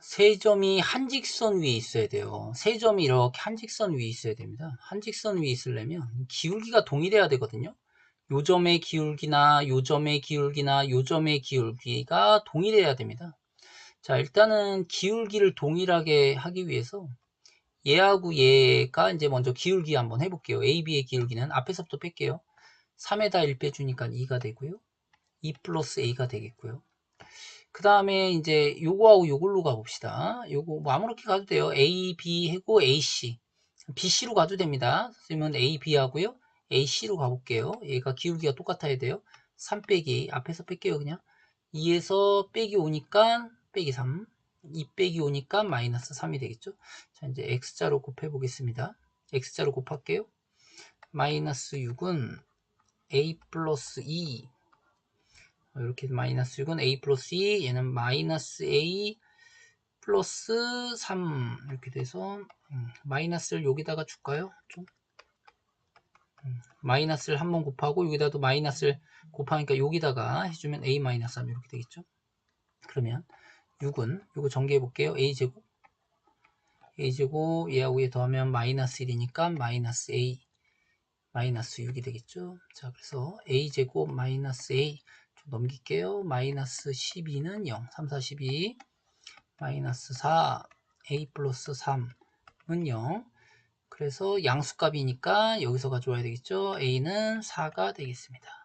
세 점이 한 직선 위에 있어야 돼요. 세 점이 이렇게 한 직선 위에 있어야 됩니다. 한 직선 위에 있으려면 기울기가 동일해야 되거든요. 요 점의 기울기나 요 점의 기울기나 요 점의 기울기가 동일해야 됩니다. 자, 일단은 기울기를 동일하게 하기 위해서 얘하고 얘가 이제 먼저 기울기 한번 해볼게요. AB의 기울기는 앞에서부터 뺄게요. 3에다 1 빼주니까 2가 되고요. 2 플러스 A가 되겠고요. 그 다음에 이제 요거하고 요걸로 가봅시다. 요거 뭐 아무렇게 가도 돼요. A, B 하고 AC. BC로 가도 됩니다. 그러면 A, B 하고요. AC로 가볼게요. 얘가 기울기가 똑같아야 돼요. 3 빼기 앞에서 뺄게요 그냥 2에서 빼기 오니까 빼기 3 2 빼기 오니까 마이너스 3이 되겠죠. 자 이제 X자로 곱해 보겠습니다. X자로 곱할게요. 마이너스 6은 A 플러스 2 이렇게 마이너스 6은 A 플러스 2 얘는 마이너스 A 플러스 3 이렇게 돼서 음, 마이너스를 여기다가 줄까요? 좀 음, 마이너스를 한번 곱하고 여기다도 마이너스를 곱하니까 여기다가 해주면 A 마이너스 3 이렇게 되겠죠? 그러면 6은 이거 전개해 볼게요. A제곱 A제곱 얘하고 얘 더하면 마이너스 1이니까 마이너스 A 마이너스 6이 되겠죠? 자 그래서 A제곱 마이너스 A 좀 넘길게요. 마이너스 12는 0 3, 4, 12 마이너스 4 A 플러스 3은 0 그래서 양수값이니까 여기서 가져와야 되겠죠. A는 4가 되겠습니다.